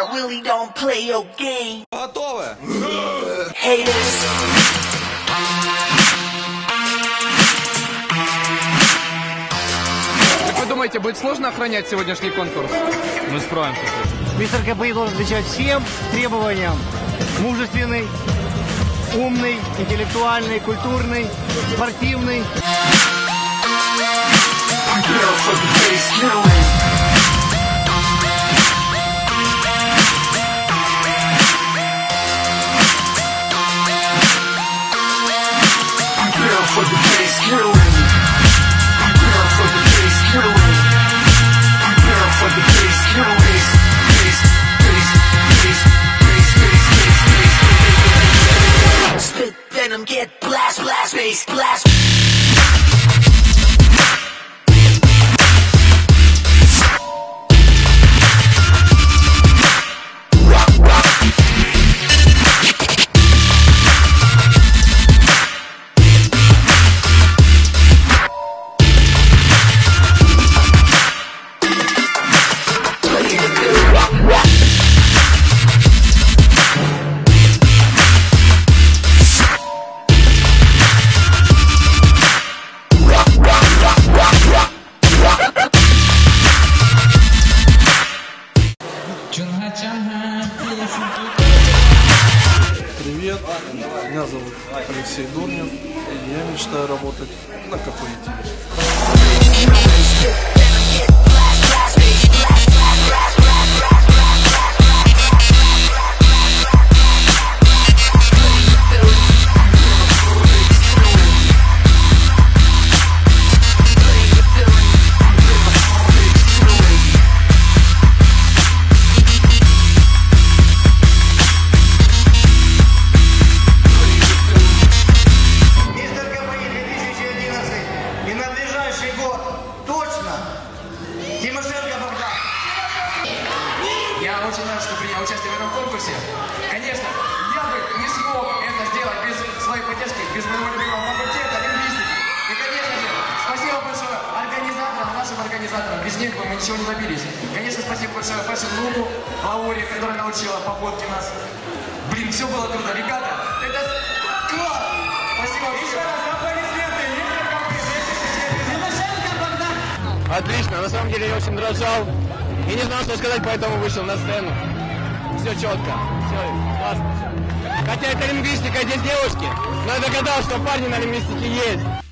I really don't play your game. Готове? Haters. Как вы думаете, будет сложно охранять сегодняшний конкурс? Мы справимся. Мистер КПИ должен отвечать всем требованиям. Мужественный, умный, интеллектуальный, культурный, спортивный. Venom, get blast, blast, bass, blast. Привет, меня зовут Алексей Дурнев, и я мечтаю работать на КПИ очень рад, что принял участие в этом конкурсе. Конечно, я бы не смог это сделать без своей поддержки, без моего любимого факультета лингвистики. И, конечно же, спасибо большое организаторам, нашим организаторам. Без них бы мы ничего не добились. Конечно, спасибо большое Fashion Луку, Лауре, которая научила походке нас. Блин, все было круто. Ребята, это класс! Спасибо Еще раз аплодисменты. Отлично, на самом деле я очень дрожал и не знал, что сказать, поэтому вышел на сцену. Все четко, все классно. Хотя это лингвистика, здесь девушки, но я догадался, что парни на лингвистике есть.